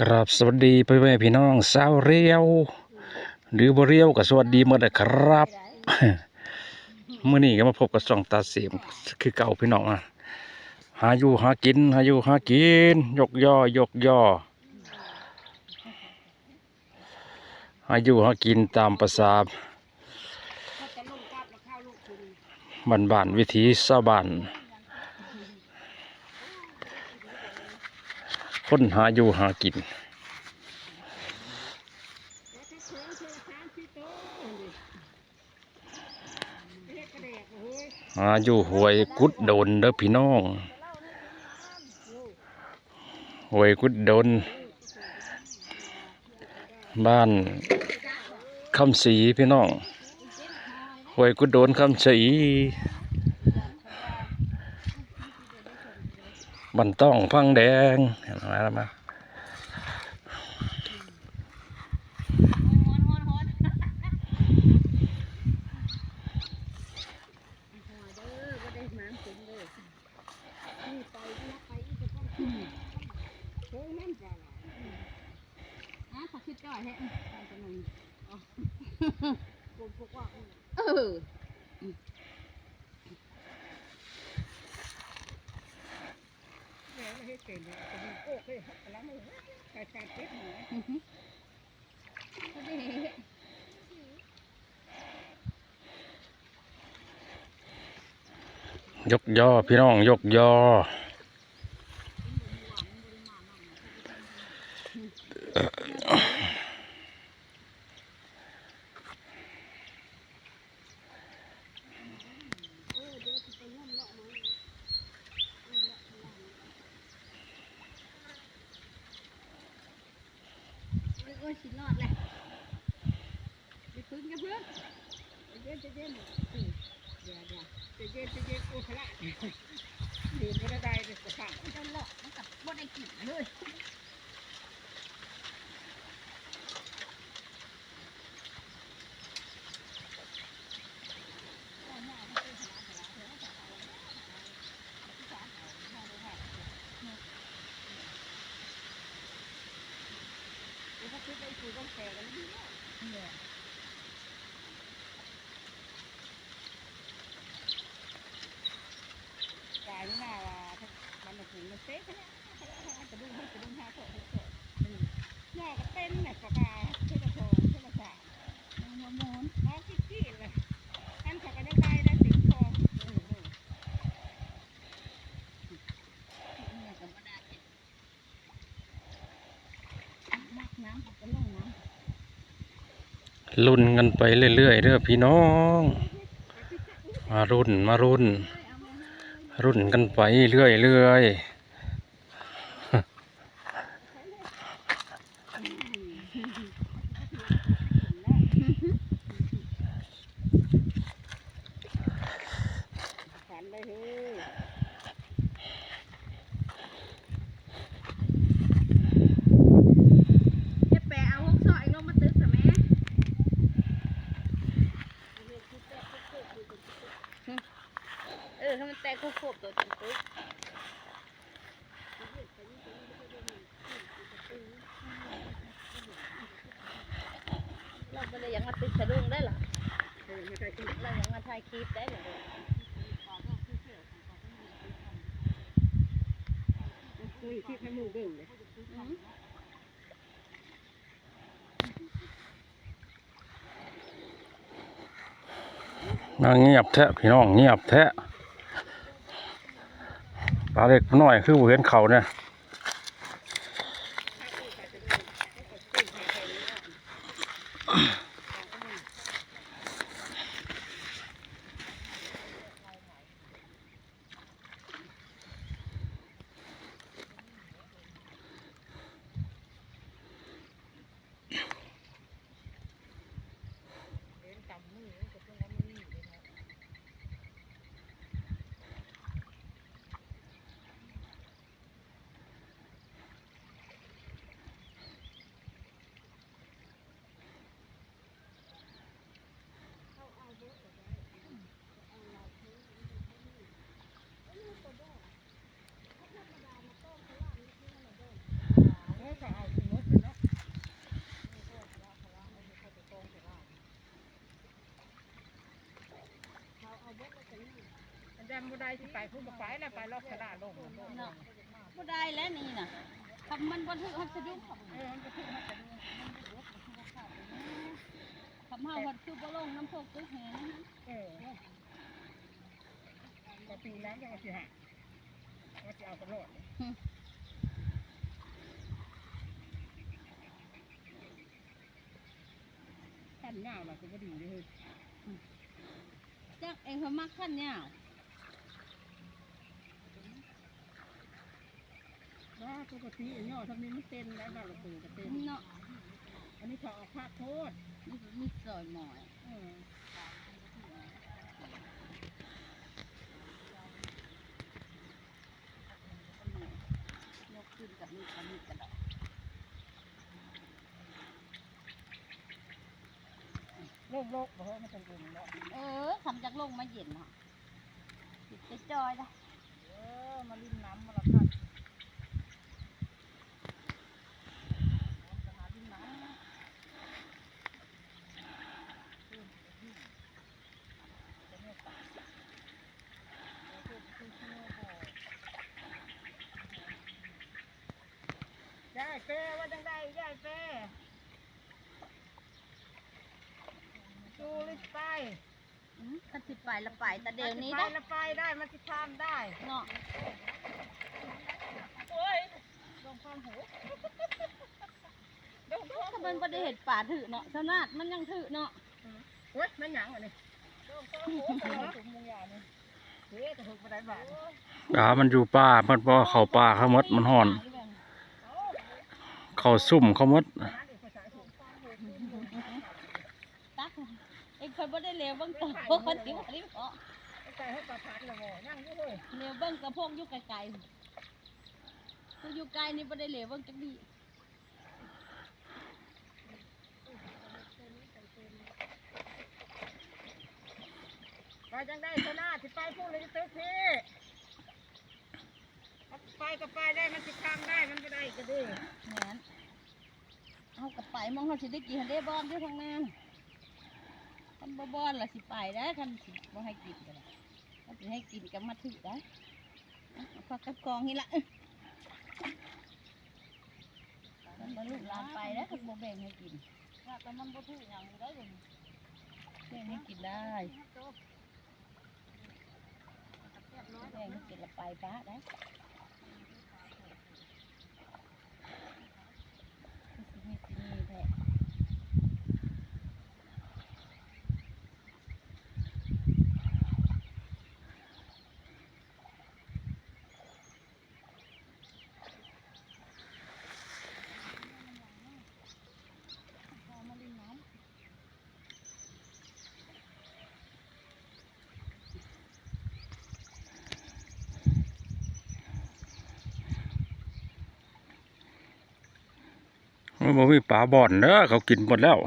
กราบสวัสดีพ่อแม่พี่น้องสาวเรียว หรือบ่เรียวก็สวัสดีหมดนะครับเมื้อนี้ก็มาพบกับช่องตาเสียมคือเก่าพี่น้องอะหาอยู่หากินหาอยู่หากิน ยกย่อยกย่อหาอยู่หากินตามประสาบ้านบ้านวิถีชาวบ้าน คนหาอยู่หากิน หาอยู่หวยกุดโดนเด้อพี่น้องหวยกุดโดน บ้านคำศรีพี่น้องหวยกุดโดนคำศ บันต้องพังแดงเห็นไหมล่ะมา ยกย่อพี่น้องยกย่อ โอ้ยสิรอดแหละไปพึ่งกันเพื่อนเย็นเย็นเดี๋ยวเดี๋ยวเย็นเย็นโอ้พละดื่มก็ได้เลยกระสังมันจะหลอกมันกับบ่ได้กินเลย กายนี่น่าว่ามันมาถึงมัน เต๊ะนะกระดุมให้กระดุมห้าโถหกโถหน้าก็เต้นเนี่ยปากกาเท่าโถเท่าสามมันมามอนอ๋อคิดคิดเลยอันเขาก็ยังได้ได้สิงคอมากน้ำก็ลงน้ำรุ่นกันไปเรื่อยๆเด้อพี่น้อง มารุ่นมารุ่น รุ่นกันไปเรื่อยๆ ฝันได้เฮ้ยจะแปะเอาหกซอยลงมาตึกใช่ไหมเออถ้ามันแตกโคบๆตัวตึกตึกเราไม่ได้ยังมาตึกสะดุ้งได้หรอเรายังมาถ่ายคลิปได้เหรอ คุยที่ให้มูเบิ่งเลยนางเงียบแทะพี่น้องเงียบแทะปลาเล็กน้อยคือเห็นเขาเนี่ย พุ่งกับไปแล้วไปรอบกระดาลงเนาะบ่ได้แล้วนี่น่ะทำมันบ่ถึกฮัสดุครับเออมันก็ขึ้นมาจะดูทำเฮาวัดคือบ่ลงน้ำพกตึกแหงนะเออแต่ปีนั้นจะมาสิหาว่าจะเอาตลอดขั้นหน้าเราก็บ่ดีเลยจักเองเขามักขั้นยาว ว่า ปกติไอ้ย่อทำนี้มันเต้นแล้วบ้านเราตื่นก็เต้นเนาะอันนี้เขาเอาผ้าโทษมันมีซอยหมอยเออยกขึ้นกับมีดกับมีดกระดอกโลกโลกบอกว่ามันเป็นเองเนาะเออทำจากลงมาเย็นเนาะติดไปจอยละเออมาลิ้นน้ำมาละกันายเป้ว่าจังไดยายเป้จูลิไปอืมคันสิไปละไปแต่เดี๋ยวนี้ไปนะละไปได้มันจะข้ามได้เนาะโอ้ยลงความหูลงความถ้ามันบ่ได้เห็ดป่าถือเนาะสนาดมันยังถือเนาะเว้ยมันหยังอะนี่ลงความหูไปแล้วถุงมือยานี่เฮ้ยจะถูกไปได้บาทปลามันอยู่ป่ามันบ่เข้าป่าเขาหมดมันห่อน เขาซุ่มเขามดตักเองเคยบ่ได้เลวเบิ่งตัวคนที่ว่านี่เพาะใจให้ประทัดละบ่ยังอยู่เว้ยเลวเบิ่งกระพงอยู่ไกลๆผู้อยู่ไกลนี่บ่ได้เลวเบิ่งจักดีไปจังได้ชนะที่ไปพูดเลยตึกพี่ ไปก็ไปได้มันสิข้ามได้มันก็ได้ก็ดีแม่นเอากระไปมองเขาสิได้กินได้บอนด้วยทางนั้นคันบ่บอนล่ะสิไปได้คันสิบ่ให้กินก็ได้คันสิให้กินก็มาถือได้เอาพักกับกองนี่ละมันบ่ลูกหลานไปแล้วคันบ่แบ่งให้กินถ้าแต่มันบ่ถือหยังได้เลยแบ่งให้กินได้แบ่งให้กินละไปป้าได้ บ่มีปลาบ่อนเด้อเขากินหมดแล้ว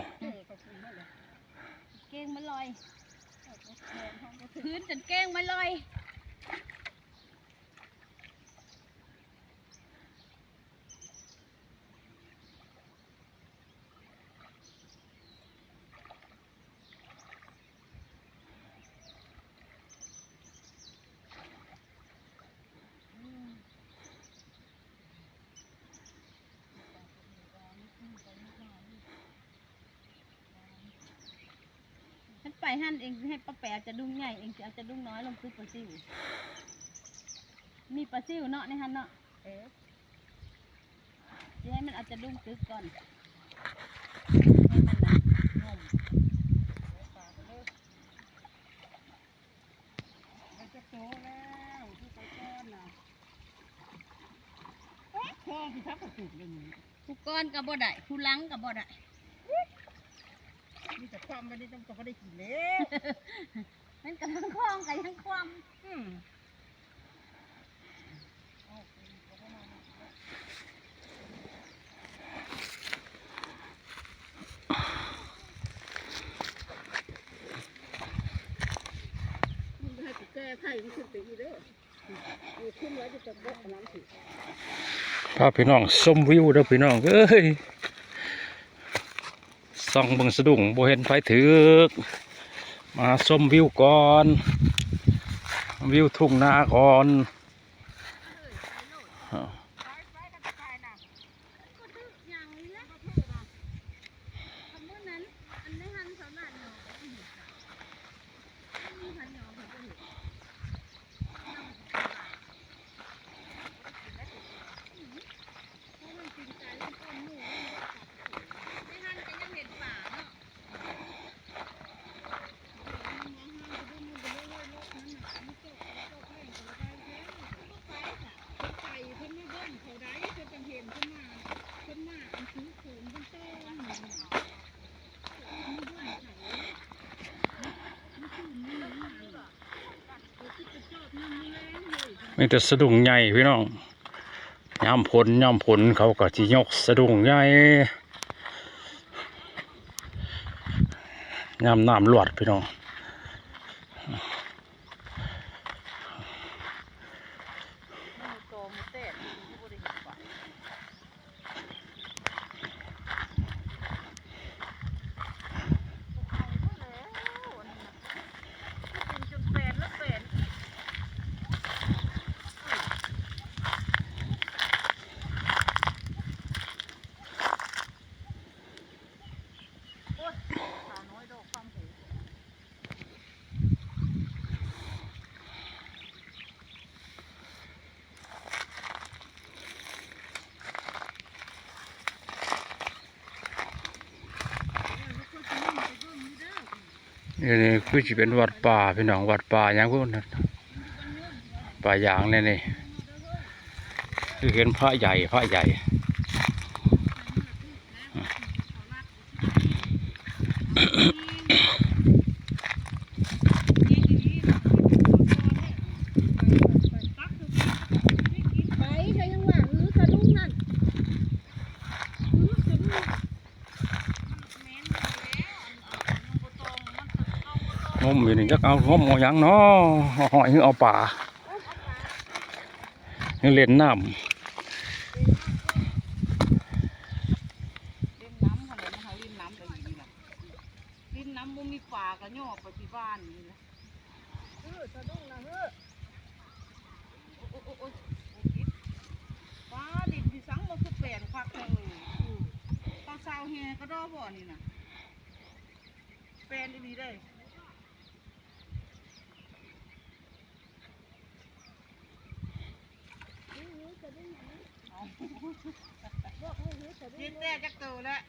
เก้งมันลอยพื้นจนเก้งมันลอย หั่นเองให้ป้าแปะจะดุ้งใหญ่เองจะเอาจะดุ้งน้อยลงคือปลาซิวมีปลาซิวเนาะในฮันเนาะเออจะให้มันเอาจะดุ้งตึกก่อนให้มันนะงมมันจะโตแล้วที่ไปก้อนน่ะโอ๊ยคลองที่ทับกระปุกเลยมึงผู้ก้อนกับบ่ได้ผู้หลังกับบ่ได้ มีแต่ความไม่ได้ต้องก็ได้กินเลยมันกับทั้งคล้องกับทั้งความอืมมึงให้กูแก้ไขมันขึ้นไปอีกเด้ออยู่ขึ้นไว้จะตกบกน้ำสิ พาพี่น้องชมวิวเด้อพี่น้องเอ้ย ส่องเบิ่งสะดุ้งบเห็นไฟถึกมาชมวิวก่อน วิวทุ่งนาก่อนอ้าว ไปไปกันไปนะ ก็ดื้ออย่างนี้แหละคำว่านั้นอันในหันสำนักเนาะไม่เห็นจ้ะไม่มีพันเนาะเขาก็เห็นเพราะมันกินใจมันก้อนหมูในหันก็ยังเห็นป่าเนาะ ไก่เพิ่นไม่เบิ่งเขาได้เพิ่นจังเห็นเพิ่นมาเพิ่นมาอันซื้อโขมเพิ่นเต้น มี แต่สะดุ้งใหญ่พี่น้องย่ำผลย่ำผลเขาก็ที่ยกสะดุ้งใหญ่ย่ำน้ำหลวดพี่น้อง มันโตมันเต้นมันบ่ได้เห็นป่า นี่นี่คือจะเป็นวัดป่าพี่น้องวัดป่าอย่างพวกนั้นป่าหยางเนี่ยนี่คือเห็นพระใหญ่พระใหญ่ไปใครยังว่าหือสะดุ้งนั่นหือสะดุ้ง งมอยู่นี่จั กเอางมเอาหยังเนาะหอยเอาป่าเล่นน้เล่นน้ำเขาเลยนะคะเล่นน้ำไปอยู่นี่แหละเล่นน้ำบ่มีป่าก็ย่อไปที่บ้านนี่แหละเออสะดุ้งนะเฮ้อโอ้โอ้โอ้โอ้โอ้คิดป้าดินที่สังมันคือแปลนคักเอ้ยอือตอนเช้าแฮก็ดอบ่นี่น่ะแปลนอีหลีเด้ ยินแต่จักโตแล้ว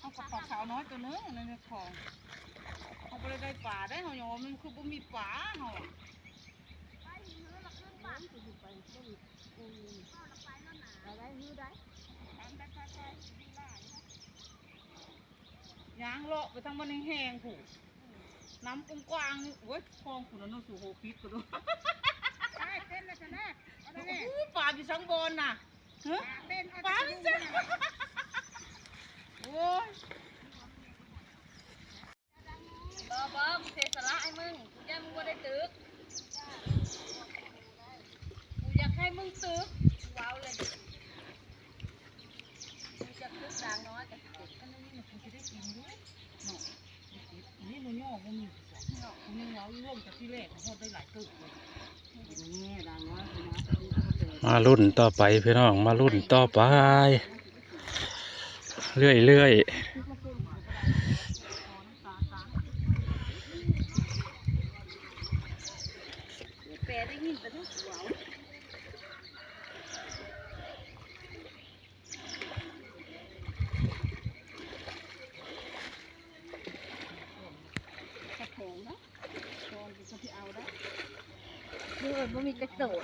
เอาปลาขาวน้อยตัวนึงในของเขาไปได้ป่าได้เขาอย่างมันคือบ่มีป่าเขาอะยางเลาะไปทางมันแห้งผูก น้ำกว้างๆนี่โอ้ยคลองขุนนสู่โฮปิดก็ดูใช่เต้นนะชนะเอาได้แน่อู้ป่าอยู่สังบนน่ะฮะเต้นเอาป่าได้อยู่แน่สังโอ้ยบ้าบ้ามึงเทสละให้มึงกูยังมึงบ่ได้ตึกกูอยากให้มึงตึกว้าวเลยกูจะตึกด่างน้อยกับตึกอันนี้มันกูจะได้กินด้วยเนาะนี่หนูย่อกูมีเนาะกูยังว้าร่วมกับที่แรกเขาได้หลายตึกเลยมารุ่นต่อไปพี่น้องมารุ่นต่อไป เรื่อยเรื่อยแปลได้ยินไปทั้งหัวกระโถงนะโถงจะพี่เอาได้เออ มันมีกระโถง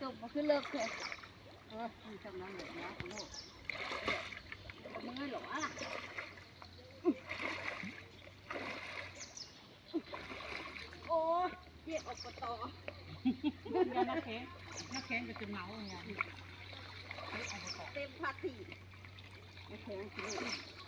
จบมาขึ้นเลิกเถอะเออมีจำนำเหลือนะคุณลูกมึงไม่หรออะโอ้ยเรียกออกกตอยานักแข็งนักแข็งก็จะเมาอย่างเงี้ยเต็มพาทีโอ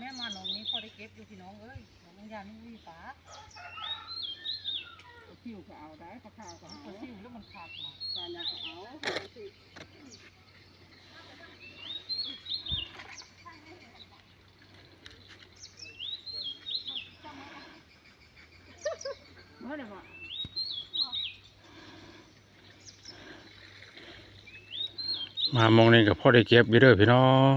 แม่มาหนองนี้พอได้เก็บอยู่พี่น้องเอ้ยหนองยานี่มีฟ้าซิวก็เอาได้ปลาขาวก็เอาซิวแล้วมันขาดมาปลาเนี่ยก็เอา เมื่อไหร่บ่มามองนี่กับพ่อได้เก็บอยู่เด้อพี่น้อง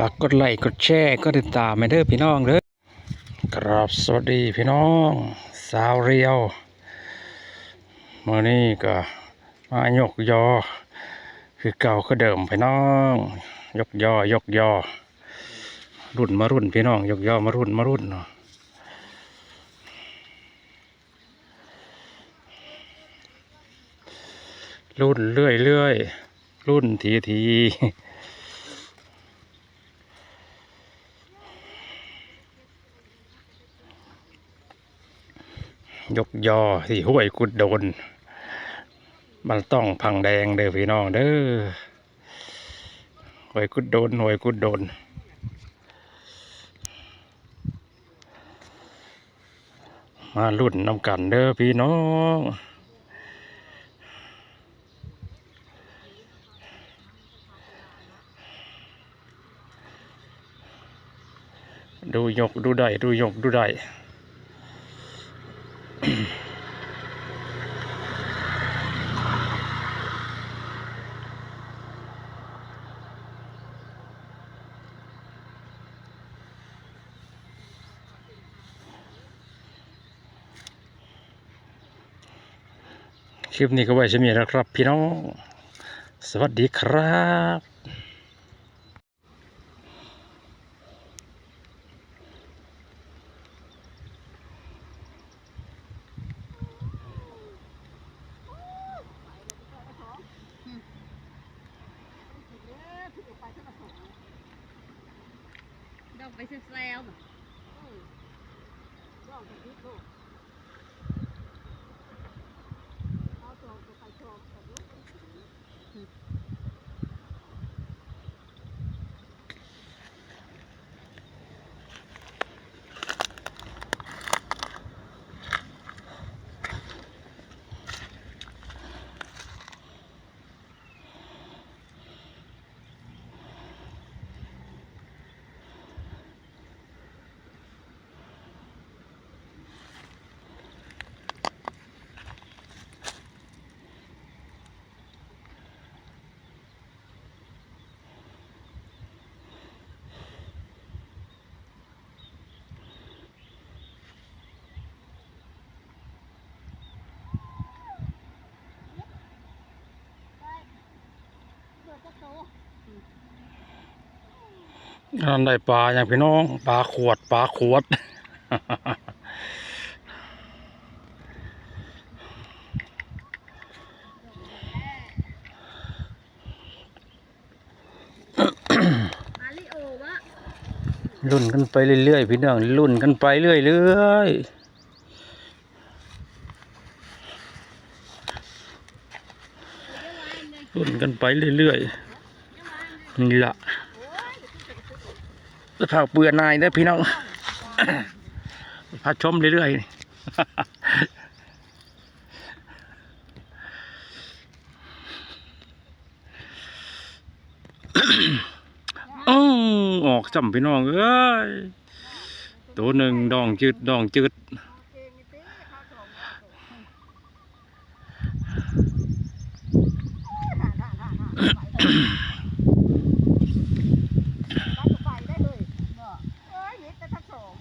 ฝากกดไลค์กดแชร์ก็ติดตามให้เด้อพี่น้องเด้อครับสวัสดีพี่น้อง สาวเรียวมื่อนี้ก็มายกยอ คือเก่าคือเดิมพี่น้อง ยกยอยกยอ รุ่นมารุ่นพี่น้อง ยกยอมารุ่นมารุ่นเนาะรุ่นเรื่อยเรื่อยรุ่นทีที ยกยอที่ห้วยกุดโดน มันต้องพังแดงเด้อพี่น้องเด้อห้วยกุดโดนห้วยกุดโดนมาลุ่นน้ำกันเด้อพี่น้องดูยกดูได้ดูยกดูได้ คลิปนี้ก็ไว้เช่ไหมนะครับ พี่น้อง สวัสดีครับ นั่นได้ปลาอย่างพี่น้องปลาขวดปลาขวด รุ่นกันไปเรื่อยๆพี่น้องรุ่นกันไปเรื่อยๆ ไปเรื่อยๆนี่ละแล้วพาเปือนนายนะพี่น้องพาชมเรื่อยๆอือออกจำพี่น้องเอ้ยตัวหนึ่งดองจืดดองจืด ไปได้เลยเอ้ยนี่แต่ทั้งสอง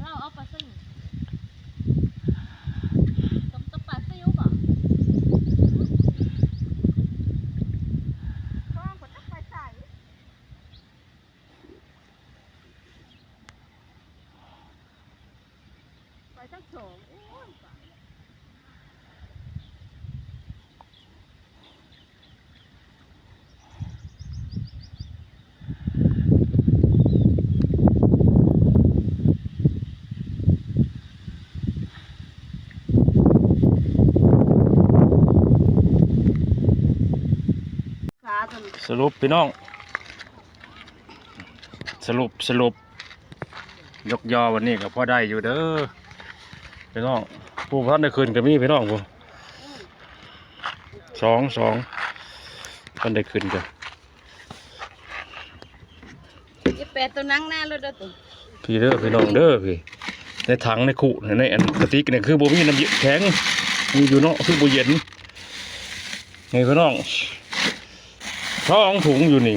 เราเอาปลาซิวต้มต้มปลาซิวบ่ ข้องก็จะไปใส่ไปทั้งสองโอ้ย ขาจน ส รุปพี่น้อง สรุปสรุป ยกยอวันนี้ก็พอได้อยู่เด้อพี่น้องผู้พันได้คืนก็มีพี่น้องผมสองสองพันได้คืนกันยี่แปดตัวนั่งหน้ารถเด้อตัวพี่เด้อพี่น้องเด้อพี่ในถังในขู่ในอันกระติกเนี่ยคือบ่มีน้ำเย็นแข็งมีอยู่เนาะคือบ่เย็นนี่พี่น้อง ท้องถุงอยู่นี่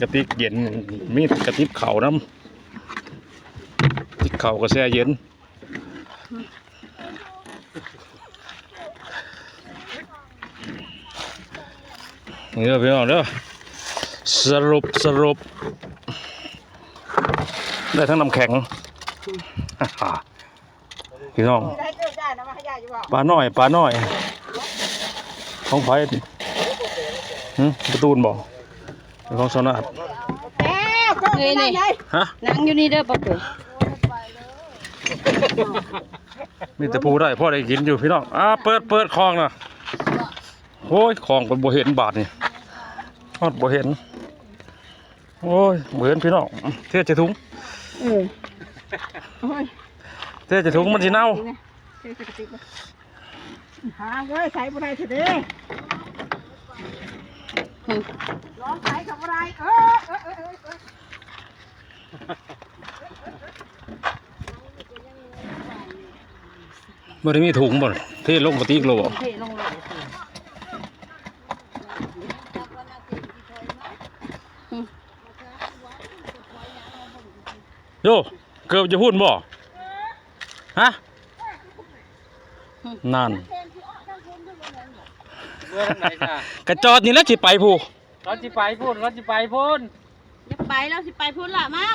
กระติกเย็นมีกระติบเข่าน้ำติกเข่าก็แช่เย็นนี่เด้อพี่น้องเด้อสรุปสรุป ได้ทั้งน้ำแข็งพี่น้องได้เกิดได้นะมาให้ยายอยู่บ่ปลาน้อยปลาน้อย ของไผ่หึประตูนบอกเป็นของสนาดแอ้วก็ไม่ได้ไงฮะนั่งอยู่นี่เด้อปะเป๋มีแต่ปูได้พ่อได้กินอยู่พี่น้องอ่าเปิดเปิดคลองนะโอ้ยคลองเป็นบ่เห็นบาทนี่ทอดบ่เห็น โอ้ยบ่เห็นพี่น้องเทใส่ถุงเออโอ้ยเทใส่ถุงมันสิเน่า หาเว้ยใส่บ่ได้เถอะเด้ร้องใส่กับบ่ได้เออเออเออเออเออบ่ได้มีถุงบ่เทลงกระติกโลบ่เทลงเลยโยเกือบจะพูดบ่ฮะนั่น เมื่อไหร่จ้ะกระจอดนี่แหล้วสิไปผู้รถจิไปพูดรถจิไปพูดอย่าไปแล้วสิไปพุ่นละมา